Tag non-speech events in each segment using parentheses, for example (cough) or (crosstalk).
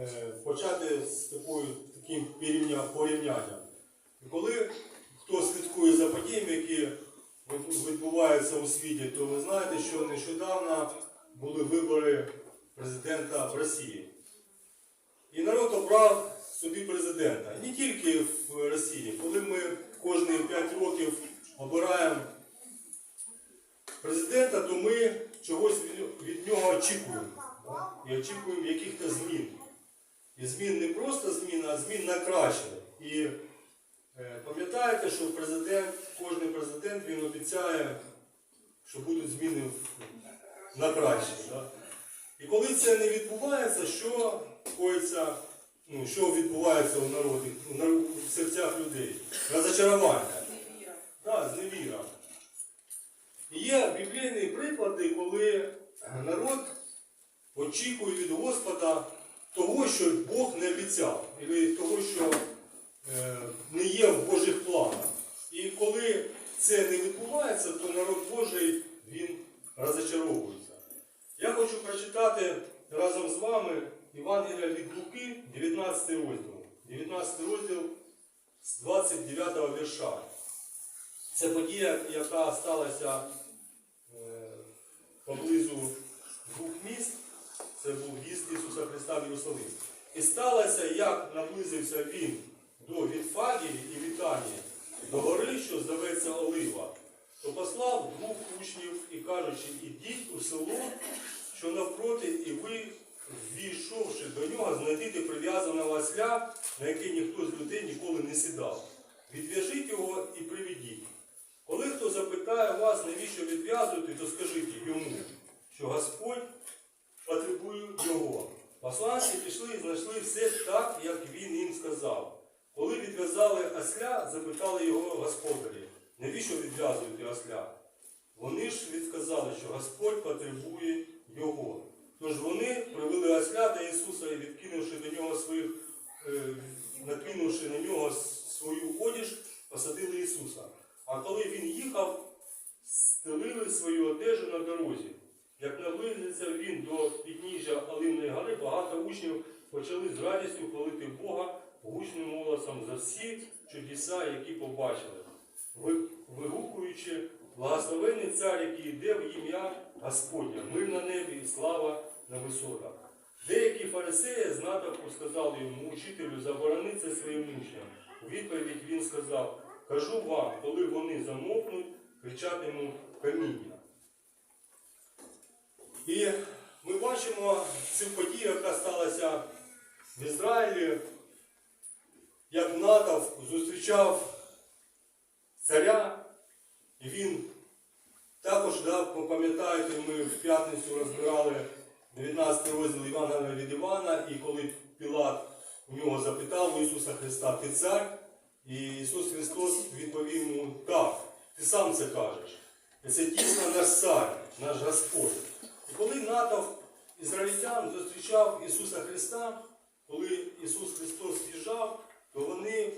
е, почати з такою, таким порівня- порівнянням. Коли хто слідкує за подіями, які відбуваються у світі, то ви знаєте, що нещодавно були вибори президента в Росії. І народ обрав собі президента. Не тільки в Росії. Коли ми кожні 5 років обираємо президента, то ми чогось від- від нього очікуємо. да? І очікуємо якихось змін. І змін не просто змін, а змін на краще. І е, пам'ятаєте, що президент, кожен президент він обіцяє, що будуть зміни на краще. Да? І коли це не відбувається, що коїться, ну, що відбувається у народі, в серцях людей? Розочарування. Так, зневіра. Є біблійні приклади, коли народ очікує від Господа того, що Бог не обіцяв, і того, що е, не є в Божих планах. І коли це не відбувається, то народ Божий він розочаровується. Я хочу прочитати разом з вами Євангелія від Луки, 19 розділ. 19 розділ з 29 вірша. Це подія, яка сталася е, поблизу двох міст. Це був в'їзд Ісуса Христа в Єрусалим. І сталося, як наблизився він до Вітфагії і Вітанії, до гори, що зветься Олива, то послав двох учнів і кажучи, ідіть у село, що навпроти, і ви, ввійшовши до нього, знайдете прив'язаного осля, на який ніхто з людей ніколи не сідав. Відв'яжіть його і приведіть. Коли хто запитає вас, навіщо відв'язуєте, то скажіть йому, що Господь потребує його. Посланці пішли і знайшли все так, як він їм сказав. Коли відв'язали осля, запитали його господарі, навіщо відв'язуєте осля? Вони ж відказали, що Господь потребує його. Тож вони привели осля до Ісуса і відкинувши до нього своїх, е, накинувши на нього свою одіж, посадили Ісуса. А коли він їхав, стелили свою одежу на дорозі. Як наблизився він до підніжжя Алимної гори, багато учнів почали з радістю хвалити Бога гучним голосом за всі чудеса, які побачили, вигукуючи благословений цар, який йде в ім'я Господня, мир на небі і слава на висотах. Деякі фарисеї з натовпу сказали йому, учителю, заборони це своїм учням. У відповідь він сказав, кажу вам, коли вони замовкнуть, кричатимуть каміння. І ми бачимо цю подію, яка сталася в Ізраїлі, як натовп зустрічав царя, і він також, да, пам'ятаєте, ми в п'ятницю розбирали 19 розділ Івана від Івана, і коли Пілат у нього запитав у Ісуса Христа, ти цар? І Ісус Христос відповів йому, так, ти сам це кажеш. Це дійсно наш цар, наш Господь. Коли натовп ізраїльтян зустрічав Ісуса Христа, коли Ісус Христос з'їжджав, то вони,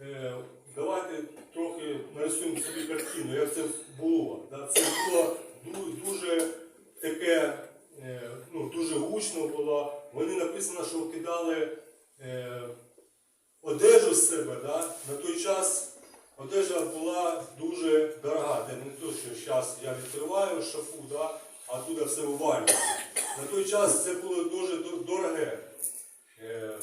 е, давайте трохи нарисуємо собі картину, як це було. Це було дуже таке, е, ну, дуже гучно було. Вони написано, що кидали е, одежу з себе. Да? На той час одежа була дуже дорога. Це не то, що зараз я відкриваю шафу, да? А туди все вивалюється. На той час це було дуже дороге. Е,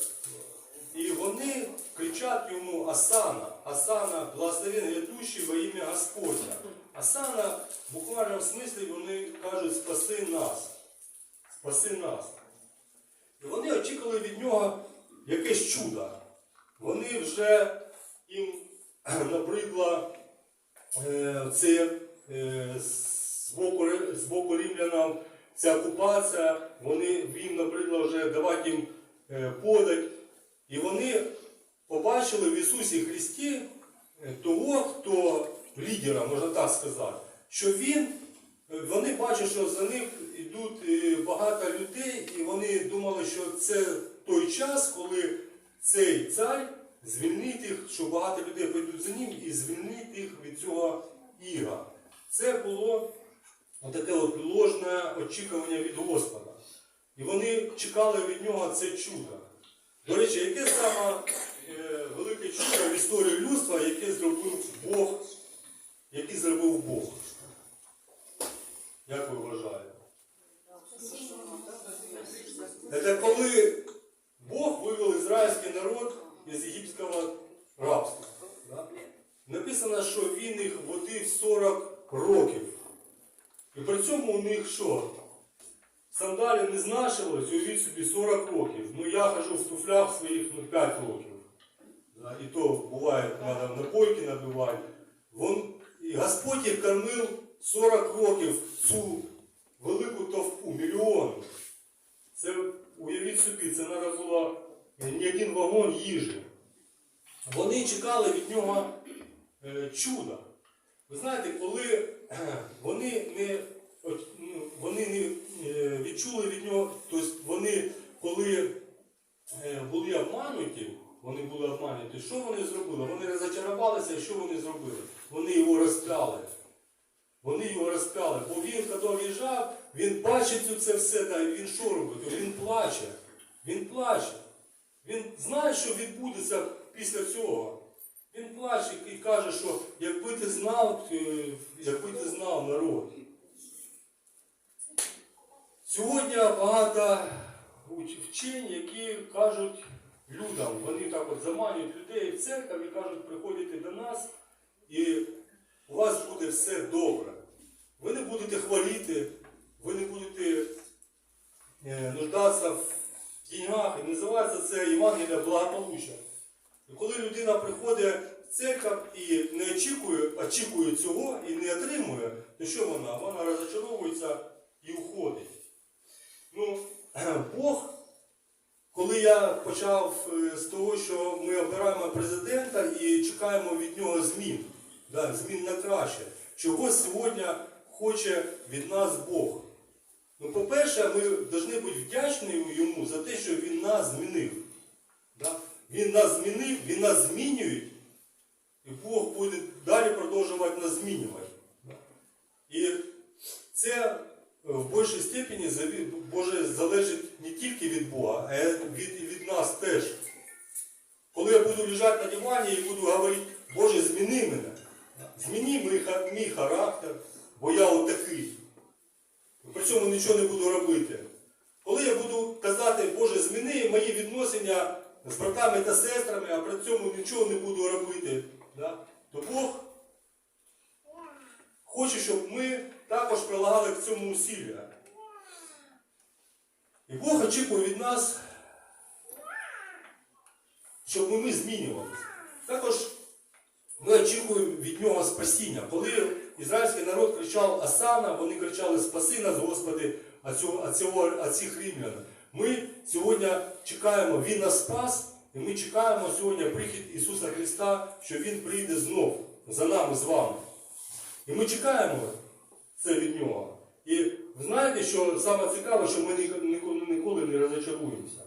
І вони кричать йому Асана, Асана, благословен ведущий во ім'я Господня. Асана, в буквальному смислі вони кажуть, спаси нас. Спаси нас. І вони очікували від нього якесь чудо. Вони вже їм (clears throat) набридло е, це е, з боку, з боку римлянам ця окупація, вони їм набридло вже давати їм е, подать. І вони побачили в Ісусі Христі е, того, хто лідера, можна так сказати, що він, е, вони бачать, що за ним йдуть багато людей, і вони думали, що це той час, коли цей цар звільнить їх, що багато людей прийдуть за ним і звільнить їх від цього іга. Це було таке от ложне очікування від Господа. І вони чекали від нього це чудо. До речі, яке саме е, велике чудо в історії людства, яке зробив Бог, який зробив Бог? Як ви вважаєте? Це коли Бог вивел ізраїльський народ із єгипетського рабства. Да? Написано, що він їх водив 40 років. І при цьому у них що? Сандалі не знашувались, уявіть собі 40 років. Ну я хожу в туфлях своїх ну, 5 років. Да? І то буває, треба напойки набивати. Вон, і Господь їх кормив 40 років цю велику товпу, мільйон. Це уявіть собі, це треба не один вагон їжі. Вони чекали від нього е, чуда. Ви знаєте, коли е, вони не, вони не е, відчули від нього, тобто вони, коли е, були обмануті, вони були обмануті, що вони зробили? Вони розочарувалися, що вони зробили? Вони його розпяли. Вони його розпяли. Бо він, коли в'їжджав, він бачить це все, та, він що робить? Він плаче. Він плаче. Він знає, що відбудеться після цього. Він плаче і каже, що якби ти знав, е, якби ти знав народ. Сьогодні багато вчень, які кажуть людям, вони так от заманюють людей в церкву і кажуть, приходите до нас і у вас буде все добре. Ви не будете хворіти, ви не будете е, нуждатися в деньгах. І називається це Євангелія благополуччя. І коли людина приходить в церкву і не очікує, очікує цього і не отримує, то що вона? Вона розочаровується і уходить. Бог, коли я почав е, з того, що ми обираємо президента і чекаємо від нього змін, да, змін на краще, чого сьогодні хоче від нас Бог. Ну, по-перше, ми повинні бути вдячні йому за те, що він нас змінив. Да? Він нас змінив, він нас змінює, і Бог буде далі продовжувати нас змінювати. І це в більшій степені Боже залежить не тільки від Бога, а від, від нас теж. Коли я буду лежати на дивані і буду говорити, Боже, зміни мене, зміни мій, характер, бо я отакий. При цьому нічого не буду робити. Коли я буду казати, Боже, зміни мої відносини з братами та сестрами, а при цьому нічого не буду робити, то Бог хоче, щоб ми також прилагали к цьому усилля. І Бог очікує від нас, щоб ми змінювалися. Також ми очікуємо від нього спасіння. Коли ізраїльський народ кричав Асана, вони кричали Спаси нас, Господи, а цього, цього, цих римлян. Ми сьогодні чекаємо, Він нас спас, і ми чекаємо сьогодні прихід Ісуса Христа, що Він прийде знов за нами з вами. І ми чекаємо це від нього. І знаєте, що саме цікаве, що ми ніколи, ніколи не розочаруємося.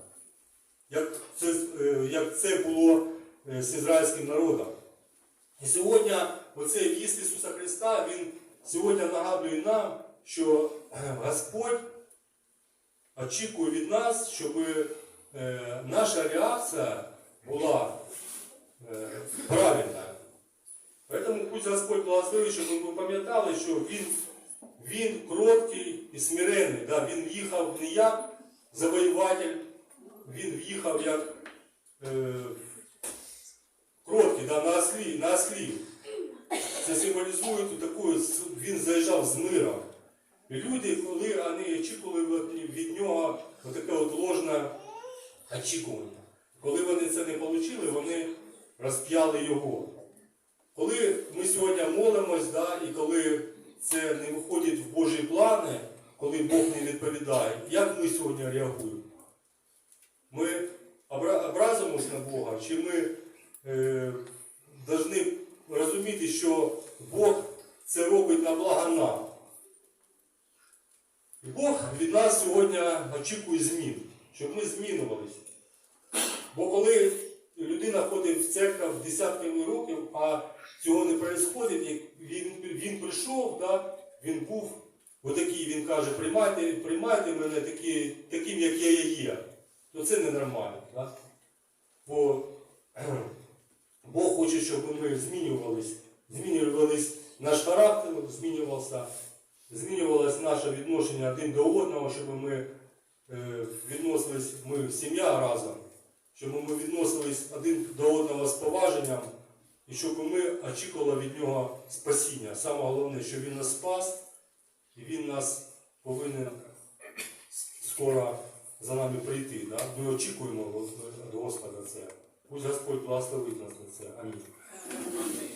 Як це, е, як це було е, з ізраїльським народом. І сьогодні оцей в'їзд Ісуса Христа, Він сьогодні нагадує нам, що е, Господь очікує від нас, щоб наша реакція була правильна. Поэтому пусть Господь благословить, щоб ми пам'ятали, що Він, він кроткий і смиренний. Да? Він їхав не як завоюватель, він в'їхав як е, кроткий, да, на ослі, на ослі. Це символізує таку, він заїжджав з миром. І люди, коли вони очікували від нього таке от ложне очікування. Коли вони це не отримали, вони розп'яли його. Коли ми сьогодні молимось, да, і коли це не виходить в Божі плани, коли Бог не відповідає, як ми сьогодні реагуємо? Ми образимось на Бога, чи ми е, повинні розуміти, що Бог це робить на благо нам? Бог від нас сьогодні очікує змін, щоб ми змінювалися. Бо коли людина ходить в церкву десятками років, а цього не відбувається, він, він прийшов, да, він був отакий він каже, приймайте, приймайте мене такі, таким, як я є, то це ненормально. Да? Бо (clears throat) Бог хоче, щоб ми змінювались, змінювались наш характер, змінювався, змінювалось наше відношення один до одного, щоб ми е, відносились, ми сім'я разом, щоб ми відносились один до одного з поваженням, і щоб ми очікували від нього спасіння. Саме головне, що він нас спас, і він нас повинен скоро за нами прийти. Да? Ми очікуємо від Господа це. Пусть Господь благословить нас на це. Амінь.